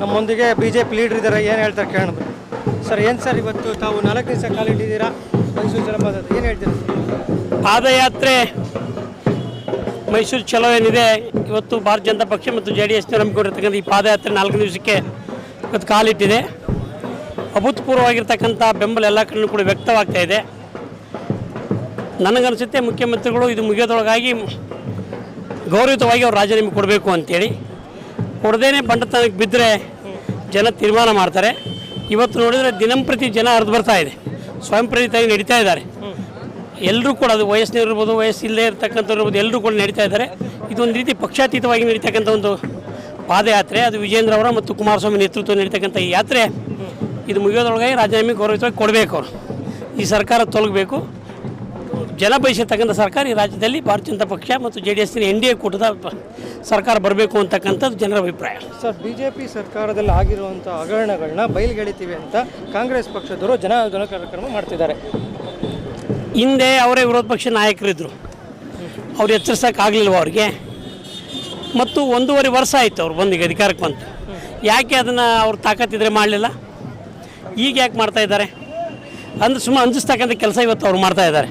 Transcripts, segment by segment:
ನಮ್ಮೊಂದಿಗೆ B J P leader ಇದ್ದಾರೆ. ಏನು ಹೇಳ್ತಾರೆ ಕೇಳೋಣ. ಸರ್, ಏನು ಸರ್ ಇವತ್ತು ತಾವು ನಾಲ್ಕು ದಿವಸ ಕಾಲಿಟ್ಟಿದ್ದೀರಾ ಮೈಸೂರು ಜಲಪಾತ ಏನು ಹೇಳ್ತೀರಾ ಪಾದಯಾತ್ರೆ ಮೈಸೂರು ಚಲೋ ಏನಿದೆ. ಇವತ್ತು ಭಾರತೀಯ ಜನತಾ ಪಕ್ಷ ಮತ್ತು ಜೆ ಡಿ ಎಸ್ ನಂಬಿಕೊಂಡಿರ್ತಕ್ಕಂಥ ಈ ಪಾದಯಾತ್ರೆ ನಾಲ್ಕು ದಿವಸಕ್ಕೆ ಇವತ್ತು ಕಾಲಿಟ್ಟಿದೆ ಅಭೂತಪೂರ್ವವಾಗಿರ್ತಕ್ಕಂಥ ಬೆಂಬಲ ಎಲ್ಲ ಕಡೆಯೂ ಕೂಡ ವ್ಯಕ್ತವಾಗ್ತಾ ಇದೆ. ನನಗನ್ಸುತ್ತೆ ಮುಖ್ಯಮಂತ್ರಿಗಳು ಇದು ಮುಗಿಯೋದೊಳಗಾಗಿ ಗೌರವಿತವಾಗಿ ಅವ್ರು ರಾಜೀನಾಮೆ ಕೊಡಬೇಕು ಅಂತೇಳಿ. ಕೊಡದೇನೆ ಬಂಡತನಕ್ಕೆ ಬಿದ್ದರೆ ಜನ ತೀರ್ಮಾನ ಮಾಡ್ತಾರೆ. ಇವತ್ತು ನೋಡಿದರೆ ದಿನಂಪ್ರತಿ ಜನ ಹರಿದು ಬರ್ತಾ ಇದೆ. ಸ್ವಯಂ ಪ್ರೇರಿತಾಗಿ ನಡೀತಾ ಇದ್ದಾರೆ. ಎಲ್ಲರೂ ಕೂಡ ಅದು ವಯಸ್ಸಿನ ಇರ್ಬೋದು, ವಯಸ್ಸಿಲ್ಲದೆ ಇರ್ಬೋದು ಎಲ್ಲರೂ ಕೂಡ ನಡೀತಾ ಇದ್ದಾರೆ. ಇದೊಂದು ರೀತಿ ಪಕ್ಷಾತೀತವಾಗಿ ನಡೀತಕ್ಕಂಥ ಒಂದು ಪಾದಯಾತ್ರೆ. ಅದು ವಿಜೇಂದ್ರ ಅವರ ಮತ್ತು ಕುಮಾರಸ್ವಾಮಿ ನೇತೃತ್ವ ನಡೀತಕ್ಕಂಥ ಈ ಯಾತ್ರೆ. ಇದು ಮುಗಿಯೋದ್ರೊಳಗೆ ರಾಜೀನಾಮೆ ಗೌರವಿತವಾಗಿ ಕೊಡಬೇಕು ಅವರು. ಈ ಸರ್ಕಾರ ತೊಲಗಬೇಕು. ಜನ ಬಯಸಿರ್ತಕ್ಕಂಥ ಸರ್ಕಾರ ಈ ರಾಜ್ಯದಲ್ಲಿ ಭಾರತೀಯ ಜನತಾ ಪಕ್ಷ ಮತ್ತು ಜೆ ಡಿ ಎಸ್ನ ಎನ್ ಡಿ ಎ ಕೂಟದ ಪ- ಸರ್ಕಾರ ಬರಬೇಕು ಅಂತಕ್ಕಂಥದ್ದು ಜನರ ಅಭಿಪ್ರಾಯ. ಸರ್ ಬಿ ಜೆ ಪಿ ಸರ್ಕಾರದಲ್ಲಿ ಆಗಿರುವಂಥ ಹಗರಣಗಳನ್ನ ಬಯಲ್ಗೆಳಿತೀವಿ ಅಂತ ಕಾಂಗ್ರೆಸ್ ಪಕ್ಷದವರು ಜನ ಜನ ಕಾರ್ಯಕ್ರಮ ಮಾಡ್ತಿದ್ದಾರೆ. ಹಿಂದೆ ಅವರೇ ವಿರೋಧ ಪಕ್ಷ ನಾಯಕರಿದ್ದರು ಅವ್ರು ಎಚ್ಚರಿಸೋಕ್ಕಾಗಲಿಲ್ವ ಅವ್ರಿಗೆ? ಮತ್ತು ಒಂದೂವರೆ ವರ್ಷ ಆಯಿತು ಅವ್ರು ಬಂದು ಈಗ ಅಧಿಕಾರಕ್ಕೆ ಬಂತು ಯಾಕೆ ಅದನ್ನು ಅವ್ರು ತಾಕತ್ತಿದ್ರೆ ಮಾಡಲಿಲ್ಲ? ಈಗ ಯಾಕೆ ಮಾಡ್ತಾ ಇದ್ದಾರೆ? ಅಂದ್ರೆ ಸುಮ್ಮನೆ ಅಂಜಿಸ್ತಕ್ಕಂಥ ಕೆಲಸ ಇವತ್ತು ಅವ್ರು ಮಾಡ್ತಾ ಇದ್ದಾರೆ.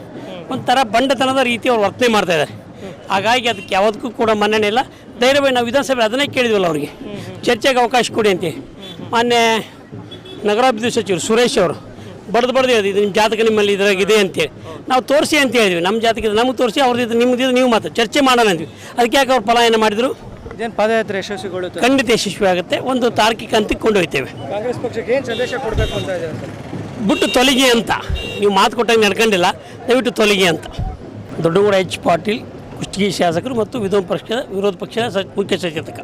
ಒಂಥರ ಬಂಡತನದ ರೀತಿ ಅವ್ರು ವರ್ತನೆ ಮಾಡ್ತಾ ಇದ್ದಾರೆ ಹಾಗಾಗಿ ಅದಕ್ಕೆ ಯಾವುದಕ್ಕೂ ಕೂಡ ಮನ್ನಣೆ ಇಲ್ಲ. ಧೈರ್ಯವಾಗಿ ನಾವು ವಿಧಾನಸಭೆ ಅದನ್ನೇ ಕೇಳಿದ್ವಲ್ಲ ಅವ್ರಿಗೆ. ಚರ್ಚೆಗೆ ಅವಕಾಶ ಕೊಡಿ ಅಂತ. ಮೊನ್ನೆ ನಗರಾಭಿವೃದ್ಧಿ ಸಚಿವರು ಸುರೇಶ್ ಅವರು ಬಡ್ದು ಬಡ್ದು ಹೇಳಿದ್ವಿ ಇದು ನಿಮ್ಮ ಜಾತಕ ನಿಮ್ಮಲ್ಲಿ ಇದ್ರಾಗಿದೆ ಅಂತೇಳಿ ನಾವು ತೋರಿಸಿ ಅಂತ ಹೇಳಿದ್ವಿ. ನಮ್ಮ ಜಾತಕ ಇದು ನಮಗೆ ತೋರಿಸಿ ಅವ್ರದ್ದು ನಿಮ್ಮದು ನೀವು ಮಾತು ಚರ್ಚೆ ಮಾಡೋಣ ಅಂದ್ವಿ. ಅದಕ್ಕೆ ಯಾಕೆ ಅವ್ರು ಪಲಾಯನ ಮಾಡಿದರು? ಪಾದಯಾತ್ರೆ ಯಶಸ್ವಿಗೊಳ್ಳುತ್ತೆ? ಖಂಡಿತ ಯಶಸ್ವಿ ಆಗುತ್ತೆ ಒಂದು ತಾರ್ಕಿಕ ಅಂತ ಕೊಂಡೊಯ್ತೇವೆ. ಕಾಂಗ್ರೆಸ್ ಪಕ್ಷಕ್ಕೆ ಏನು ಸಂದೇಶ ಕೊಡಬೇಕು ಅಂತ ಬಿಟ್ಟು ತೊಲಗಿ ಅಂತ. ನೀವು ಮಾತು ಕೊಟ್ಟಂಗೆ ನಡ್ಕೊಂಡಿಲ್ಲ, ದಯವಿಟ್ಟು ತೊಲಗಿ ಅಂತ. ದೊಡ್ಡಗೌಡ ಎಚ್ ಪಾಟೀಲ್, ಕುಷ್ಟಗಿ ಶಾಸಕರು ಮತ್ತು ವಿಧಾನ ಪಕ್ಷದ, ವಿರೋಧ ಪಕ್ಷದ ಮುಖ್ಯ ಸಚೇತಕ.